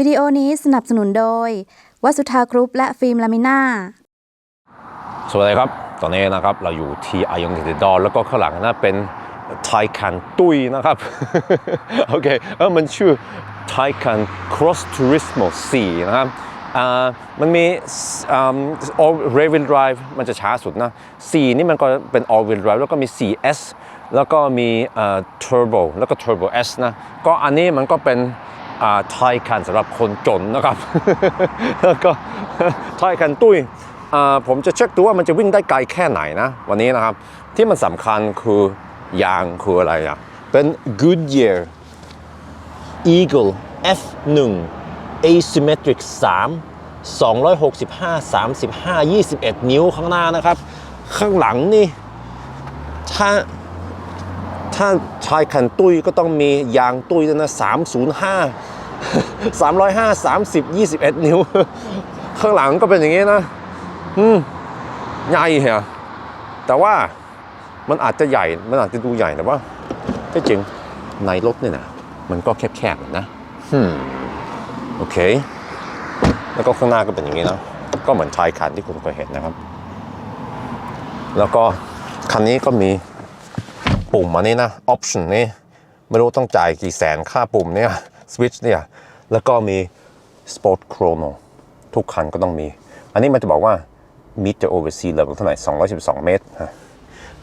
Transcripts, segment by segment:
วิดีโอนี้สนับสนุนโดย วัสุธากรุ๊ปและฟิล์มลามิน่า สวัสดีครับ ตอนนี้นะครับเราอยู่ที่อายองเทดอแล้วก็ข้างหลังนะเป็นไทคันตุยนะครับ โอเคเออมันชื่อไทคัน Cross Turismo 4 นะครับมันมีอ่า all rear wheel drive มันจะช้าสุดนะ 4 นี่มันก็เป็น all wheel drive แล้วก็มี 4S แล้วก็มีอ่า turbo แล้วก็ turbo S นะ ก็อันนี้มันก็เป็น อ่าไทยคันสำหรับคนจนนะครับ แล้วก็ไทยคันตุ้ยอ่าผมจะเช็คดูว่ามันจะวิ่งได้ไกลแค่ไหนนะ วันนี้นะครับ ที่มันสำคัญคือยางคืออะไรอะ เป็น Goodyear Eagle F1 Asymmetric 3 265 35 21 นิ้วข้างหน้านะครับ ข้างหลังนี่ ถ้า ถ้าชายคันตุ้ยก็ต้องมียางตุ้ยด้วยนะ305 305 30 21 นิ้ว ข้างหลังก็เป็นอย่างนี้นะ อืม ใหญ่เหรอแต่ว่ามันอาจจะใหญ่ มันอาจจะดูใหญ่แต่ว่าที่จริงในรถเนี่ยนะ มันก็แคบๆนะอืมโอเค แล้วก็ข้างหน้าก็เป็นอย่างนี้นะ ก็เหมือนชายคันที่คุณเคยเห็นนะครับ แล้วก็คันนี้ก็มีปุ่มอันนี้นะ option นี่ ไม่รู้ต้องจ่ายกี่แสนค่าปุ่มเนี่ย switch เนี่ย แล้วก็มี sport chrono ทุกคันก็ต้องมี อันนี้มันจะบอกว่า meet the over sea level เท่าไหร่ 212 เมตรฮะ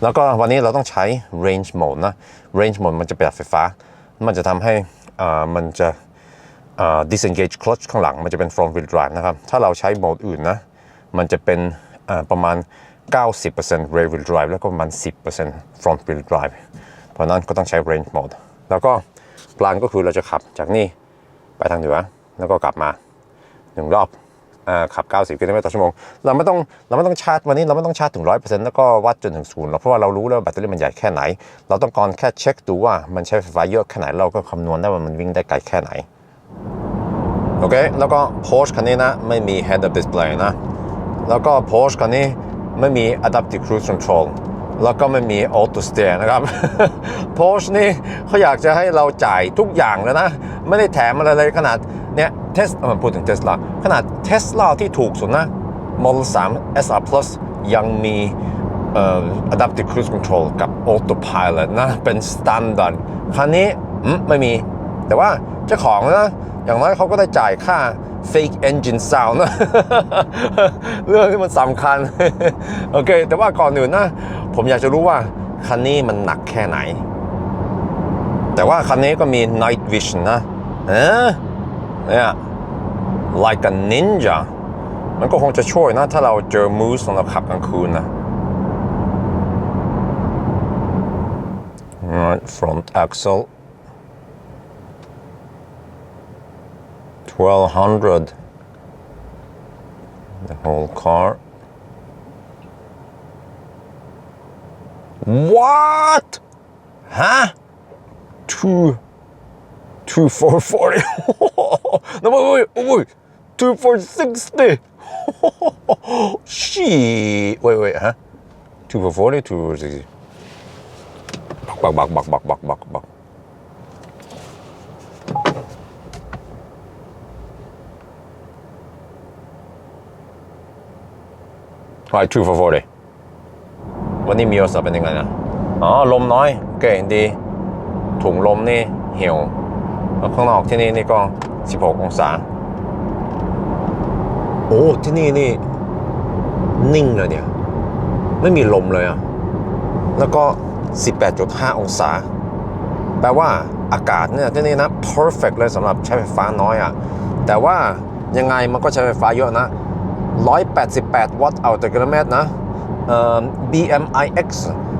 แล้วก็วันนี้เราต้องใช้ range mode นะ range mode มันจะเป็นไฟฟ้า มันจะทำให้อ่ามันจะอ่า disengage clutch ข้างหลัง มันจะเป็น front wheel drive นะครับ ถ้าเราใช้โหมดอื่นนะ มันจะเป็นอ่าประมาณ 90% rear wheel drive แล้วก็ประมาณ 10% front wheel drive เพราะนั้นก็ต้องใช้ range mode แล้วก็ปลานก็คือเราจะขับจากนี่ ไปทางเหนือแล้วก็กลับมาหนึ่งรอบขับ 90กิโลเมตรต่อชั่วโมง เราไม่ต้องเราไม่ต้องชาร์จวันนี้เราไม่ต้องชาร์จถึง 100%แล้วก็วัดจนถึงศูนย์หรอกเพราะว่าเรารู้แล้ววาแบตเตอรี่มันใหญ่แค่ไหน เราต้องการแค่เช็คดูว่ามันใช้ไฟฟ้าเยอะแค่ไหน เราก็คำนวณได้ว่ามันวิ่งได้ไกลแค่ไหน โอเค แล้วก็ Porsche คันนี้นะ ไม่มี head up display นะ แล้วก็ Porsche คันนี้ไม่มี adaptive cruise control แล้วก็ไม่มี auto steer นะครับ Porsche นี่เขาอยากจะให้เราจ่ายทุกอย่างแล้วนะ ไม่ได้แถมอะไรเลยขนาดเนี่ยเทสพูดถึง Tesla ขนาด Tesla ที่ถูกสุดนะ Model 3 SR Plus ยังมีเอ่อ adaptive cruise control กับ autopilot นะ เป็น standard คันนี้ไม่มี แต่ว่าเจ้าของนะ อย่างน้อยเขาก็ได้จ่ายค่า fake engine sound นะเรื่องที่มันสำคัญ โอเค แต่ว่าก่อนอื่นนะ ผมอยากจะรู้ว่า คันนี้มันหนักแค่ไหน แต่ว่าคันนี้ก็มี night vision นะเออเนี่ย like a ninja มันก็คงจะช่วยนะ ถ้าเราเจอมูสตอนเราขับกลางคืนนะ Right, front axle 1200 the whole car. What? Huh? Two two four forty. No wait wait wait two four sixty. Shit. Wait wait huh? Two four forty two four sixty. Buck buck buck buck buck buck buck Right, two for forty. วันนี้มีโทรศัพท์เป็นยังไงนะ อ๋อ ลมน้อย เก่งดี ถุงลมนี่เหี่ยวแล้วข้างนอกที่นี่นี่ก็ 16 องศา โอ้ ที่นี่นี่ นิ่งเลยเนี่ย ไม่มีลมเลยอะแล้วก็ 18.5 องศา แปลว่าอากาศเนี่ยที่นี่นะ perfect เลยสำหรับใช้ไฟฟ้าน้อยอะแต่ว่ายังไงมันก็ใช้ไฟฟ้าเยอะนะ 188 วัตต์เอาต่อกิโลเมตรนะ BMIX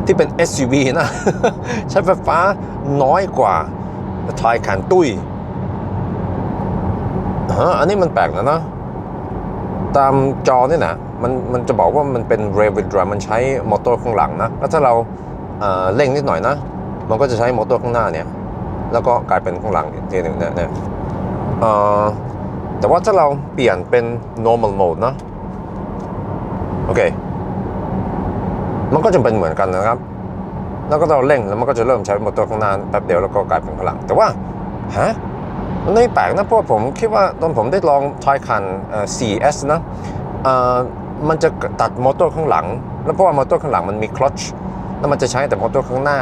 ที่เป็น SUV นะ ใช้ไฟฟ้าน้อยกว่าทายขันตุ้ยฮะอันนี้มันแปลกนะนะ ตามจอนี่นะมันมันจะบอกว่ามันเป็น rear wheel drive มันใช้มอเตอร์ข้างหลังนะ แล้วถ้าเราเอ่อเร่งนิดหน่อยนะ มันก็จะใช้มอเตอร์ข้างหน้าเนี่ย แล้วก็กลายเป็นข้างหลังอีกทีหนึ่งเนี่ยเนี่ยเอ่อ แต่ว่าถ้าเราเปลี่ยนเป็น normal mode นะโอเค มันก็จะเป็นเหมือนกันนะครับ แล้วก็เราเร่งแล้วมันก็จะเริ่มใช้มอเตอร์ข้างหน้าแป๊บเดียวแล้วก็กลายเป็นข้างหลัง แต่ว่าฮะมันไม่แปลกนะเพราะผมคิดว่าตอนผมได้ลองทอยคันเอ่อ 4S นะเอ่อมันจะตัดมอเตอร์ข้างหลัง แล้วเพราะว่ามอเตอร์ข้างหลังมันมีคลัตช์แล้วมันจะใช้แต่มอเตอร์ข้างหน้า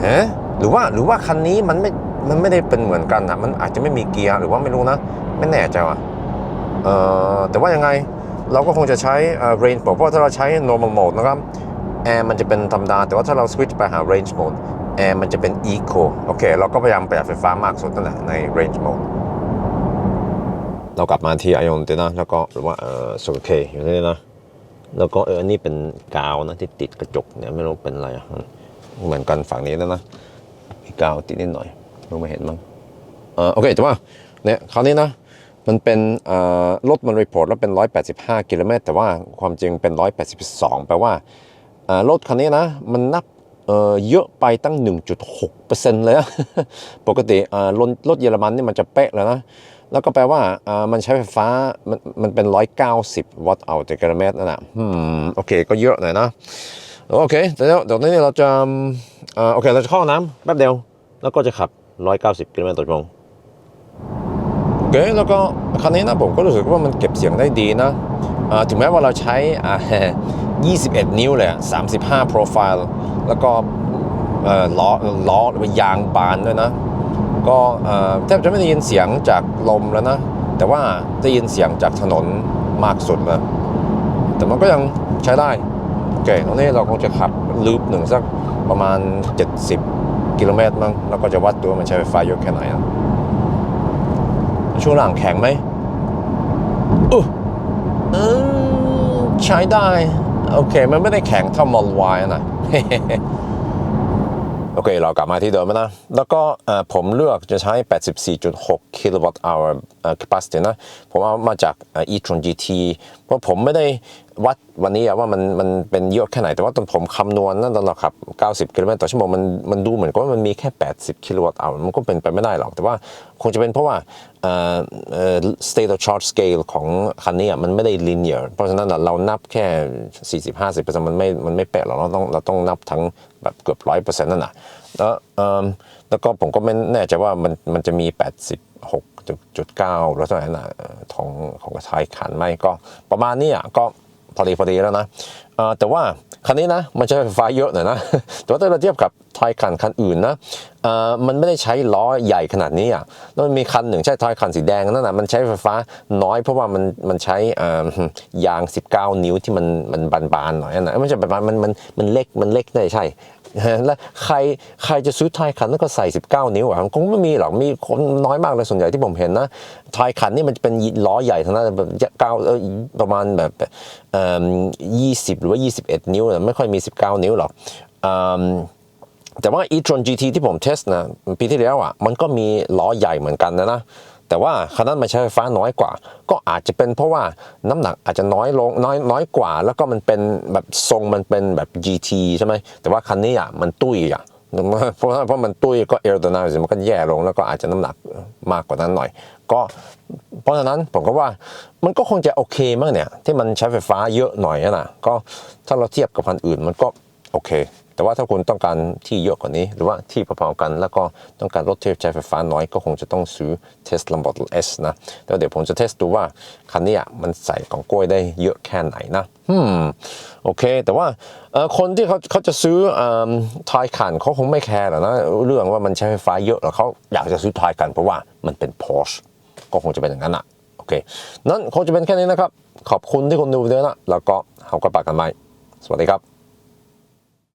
เฮ้หรือว่าหรือว่าคันนี้มันไม่มันไม่ได้เป็นเหมือนกันอะ มันอาจจะไม่มีเกียร์หรือว่าไม่รู้นะ ไม่แน่ใจว่ะเอ่อแต่ว่ายังไงเราก็คงจะใช้ range mode เพราะถ้าเราใช้ normal mode นะครับแอร์มันจะเป็นธรรมดา แต่ว่าถ้าเรา switch ไปหา range mode แอร์มันจะเป็น eco โอเค เราก็พยายามประหยัดไฟฟ้ามากสุดนั่นแหละใน range mode เรากลับมาที่ไอออนเตนะแล้วก็หรือว่าเออสุดเคอยู่นี่นะ แล้วก็เอออันนี้เป็นกาวนะที่ติดกระจกเนี่ยไม่รู้เป็นอะไรอะเหมือนกันฝั่งนี้แล้วนะมีกาวติดนิดหน่อยมองไม่เห็นมั้งเออโอเคแต่ว่าเนี่ยคราวนี้นะ มันเป็นรถมันรีพอร์ตแล้วเป็น 185 กิโลเมตร แต่ว่าความจริงเป็น 182 แปลว่ารถคันนี้นะ มันนับเยอะไปตั้ง 1.6%เลยอะปกติเอ่อรถรถเยอรมันนี่มันจะเป๊ะแล้วนะ แล้วก็แปลว่ามันใช้ไฟฟ้ามันมันเป็น 190 วัตต์เอาต่อกิโลเมตรนั่นแหละโอเค ก็เยอะหน่อยนะ โอเคเดี๋ยวเดี๋ยวนี้เราจะโอเค เราจะเข้าห้องน้ำแป๊บเดียว แล้วก็จะขับ 190 กิโลเมตรต่อชั่วโมง เคแล้วก็คันนี้นะผมก็รู้สึกว่ามันเก็บเสียงได้ดีนะถึงแม้ว่าเราใช้ 21 นิ้วเลย35 โปรไฟล์ แล้วก็ล้อล้อหรือยางบานด้วยนะ ก็แทบจะไม่ได้ยินเสียงจากลมแล้วนะ แต่ว่าได้ยินเสียงจากถนนมากสุดเลยแต่มันก็ยังใช้ได้ โอเคตรงนี้เราคงจะขับลูปหนึ่งสักประมาณ 70 กิโลเมตรมั้งแล้วก็จะวัดดูว่ามันใช้ไฟฟ้าเยอะแค่ไหนนะ ช่วงหลังแข็งไหมอู้เออใช้ได้ โอเค มันไม่ได้แข็งเท่ามอลวายนะโอเค เรากลับมาที่เดิมแล้วนะ แล้วก็เอ่อผมเลือกจะใช้ 84.6กิโลวัตต์ hour เอ่อ capacity นะ ผมเอามาจากเอ่อ e-tron GT เพราะผมไม่ได้ วัดวันนี้อะว่ามันมันเป็นเยอะแค่ไหน แต่ว่าตอนผมคำนวณนั่นตอนเราขับ 90 กิโลเมตรต่อชั่วโมงมันมันดูเหมือนกับว่ามันมีแค่ 80 กิโลวัตต์ hour มันก็เป็นไปไม่ได้หรอก แต่ว่าคงจะเป็นเพราะว่าเอ่อเอ่อ state of charge scale ของคันนี้อะมันไม่ได้ linear เพราะฉะนั้นเรานับแค่ 40-50%มันไม่มันไม่เป๊ะหรอกเราต้องเราต้องนับทั้งแบบเกือบ100%นั่นน่ะแล้วเอิ่มแล้วก็ผมก็ไม่แน่ใจว่ามันมันจะมี 86.9หรือเท่าไหร่นะเอ่อของของไทยขันไหมก็ประมาณนี้อะก็ พอดีพอดีแล้วนะแต่ว่าคันนี้นะมันใช้ไฟฟ้าเยอะหน่อยนะ แต่ว่าถ้าเราเทียบกับทายคันคันอื่นนะมันไม่ได้ใช้ล้อใหญ่ขนาดนี้อะแล้วมันมีคันหนึ่งใช้ไทยคันสีแดงนั่นนะมันใช้ไฟฟ้าน้อยเพราะว่ามันมันใช้ยาง 19 นิ้วที่มันมันบานๆหน่อยนะไม่ใช่บานๆมันมันมันเล็กมันเล็กได้ใช่ แล้วใครใครจะซื้อไทยคันแล้วก็ใส่ 19 นิ้วอะคงไม่มีหรอกมีคนน้อยมากเลยส่วนใหญ่ที่ผมเห็นนะไทยคันนี่มันจะเป็นล้อใหญ่ทั้งนั้นแบบเก้าประมาณแบบยี่สิบหรือว่า 21 นิ้วไม่ค่อยมี 19 นิ้วหรอกอแต่ว่า e-tron GT ที่ผมเทสนะปีที่แล้วอะมันก็มีล้อใหญ่เหมือนกันนะนะ แต่ว่าคันนั้นมันใช้ไฟฟ้าน้อยกว่า ก็อาจจะเป็นเพราะว่าน้ำหนักอาจจะน้อยลงน้อยน้อยกว่า แล้วก็มันเป็นแบบทรงมันเป็นแบบ GT ใช่ไหมแต่ว่าคันนี้อะมันตุ้ยอะเพราะเพราะมันตุ้ยก็เอ r o d y n a m i c มันก็แย่ลงแล้วก็อาจจะน้ำหนักมากกว่านั้นหน่อย ก็เพราะฉะนั้นผมก็ว่ามันก็คงจะโอเคมากเนี่ยที่มันใช้ไฟฟ้าเยอะหน่อยนะก็ถ้าเราเทียบกับคันอื่นมันก็โอเค แต่ว่าถ้าคุณต้องการที่เยอะกว่านี้ หรือว่าที่พอๆกัน แล้วก็ต้องการรถที่ใช้ไฟฟ้าน้อยก็คงจะต้องซื้อ Tesla Model S นะแล้วเดี๋ยวผมจะเทสดูว่าคันนี้อะมันใส่กล่องกล้วยได้เยอะแค่ไหนนะอืมโอเค แต่ว่าคนที่เขาเขาจะซื้อทายคันเขาคงไม่แคร์หรอกนะเรื่องว่ามันใช้ไฟฟ้าเยอะหรอเขาอยากจะซื้อทายคันเพราะว่ามันเป็น Porsche ก็คงจะเป็นอย่างนั้นอะโอเค นั้นคงจะเป็นแค่นี้นะครับ ขอบคุณที่คุณดูด้วยนะแล้วก็เราก็ปากกันใหม่สวัสดีครับ